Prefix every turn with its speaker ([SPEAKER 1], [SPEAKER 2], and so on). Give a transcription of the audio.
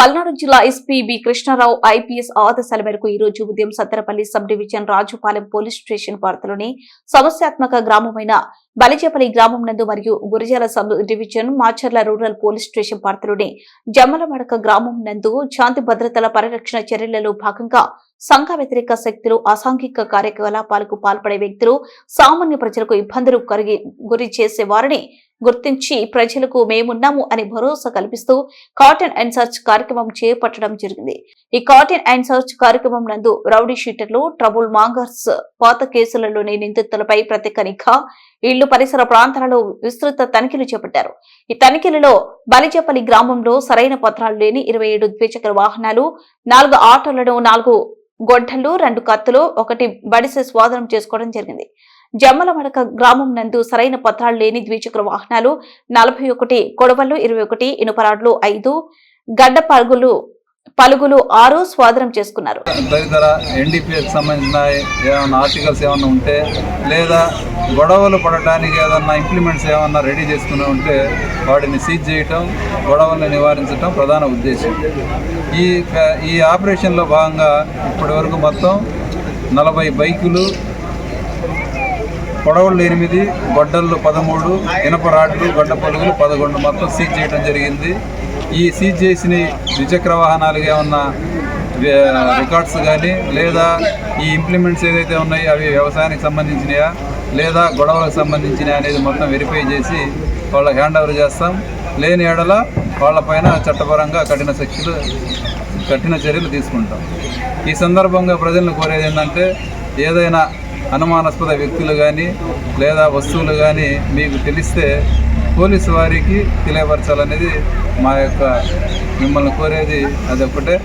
[SPEAKER 1] పల్నాడు జిల్లా SP B Krishnarao IPS ఆదేశాల మేరకు ఈ రోజు ఉదయం Sattenapalli sub division Rajupalem police station పరిధిలోని సమస్యాత్మక గ్రామమైన బలిచేపల్లి గ్రామం నందు మరియు Gurazala sub division Macherla rural police station పరిధిలోని జమ్మలమడక గ్రామం నందు శాంతి భద్రతల పరిరక్షణ చర్యలలో భాగంగా సంఘ వ్యతిరేక శక్తులు అసాంఘిక కార్యకలాపాలకు పాల్పడే వ్యక్తులు సామాన్య ప్రజలకు ఇబ్బందులు కలిగి గురి చేసే వారిని గుర్తించి ప్రజలకు మేమున్నాము అని భరోసా కల్పిస్తూ కాటన్ అండ్ సర్చ్ కార్యక్రమం చేపట్టడం జరిగింది. ఈ కాటన్ అండ్ సర్చ్ కార్యక్రమం నందు రౌడీ షీటర్లు ట్రబుల్ మాంగర్స్ పాత కేసులలోని నిందితులపై ప్రత్యేక నిఘా ఇళ్ళు పరిసర ప్రాంతాలలో విస్తృత తనిఖీలు చేపట్టారు. ఈ తనిఖీలలో బలిజపల్లి గ్రామంలో సరైన పత్రాలు లేని ఇరవై ఏడు ద్విచక్ర వాహనాలు నాలుగు ఆటోలను నాలుగు గొడ్డలు రెండు కత్తులు ఒకటి బడిసె స్వాధీనం చేసుకోవడం జరిగింది. జమ్మలమడక గ్రామం నందు సరైన పత్రాలు లేని ద్విచక్ర వాహనాలు నలభై ఒకటి కొడవళ్ళు ఇరవై ఒకటి ఇనుపరాడ్లు ఐదు గడ్డ పరుగులు పలుగులు ఆరు స్వాధీనం చేసుకున్నారు.
[SPEAKER 2] తదితర ఎన్డీపీఎస్కి సంబంధించిన ఏమైనా ఆర్టికల్స్ ఏమైనా ఉంటే లేదా గొడవలు పడటానికి ఏదన్నా ఇంప్లిమెంట్స్ ఏమన్నా రెడీ చేసుకుని ఉంటే వాటిని సీజ్ చేయటం గొడవలను నివారించడం ప్రధాన ఉద్దేశం. ఈ ఈ ఆపరేషన్లో భాగంగా ఇప్పటి వరకు మొత్తం నలభై బైకులు పొడవళ్ళు ఎనిమిది గొడ్డళ్ళు పదమూడు ఇనప రాడ్లు గొడ్డ పొలుగులు పదకొండు మొత్తం సీజ్ చేయడం జరిగింది. ఈ సీజ్ చేసిన ద్విచక్ర వాహనాలుగా ఉన్న రికార్డ్స్ కానీ లేదా ఈ ఇంప్లిమెంట్స్ ఏదైతే ఉన్నాయో అవి వ్యవసాయానికి సంబంధించినయా లేదా గొడవలకు సంబంధించినయా అనేది మొత్తం వెరిఫై చేసి వాళ్ళకి హ్యాండ్ ఓవర్ చేస్తాం. లేని ఏడల వాళ్ళపైన చట్టపరంగా కఠిన శిక్షలు కఠిన చర్యలు తీసుకుంటాం. ఈ సందర్భంగా ప్రజలను కోరేది ఏంటంటే ఏదైనా అనుమానాస్పద వ్యక్తులు కానీ లేదా వస్తువులు కానీ మీకు తెలిస్తే పోలీసు వారికి తెలియపరచాలనేది మా యొక్క మిమ్మల్ని కోరేది అదొక్కటే.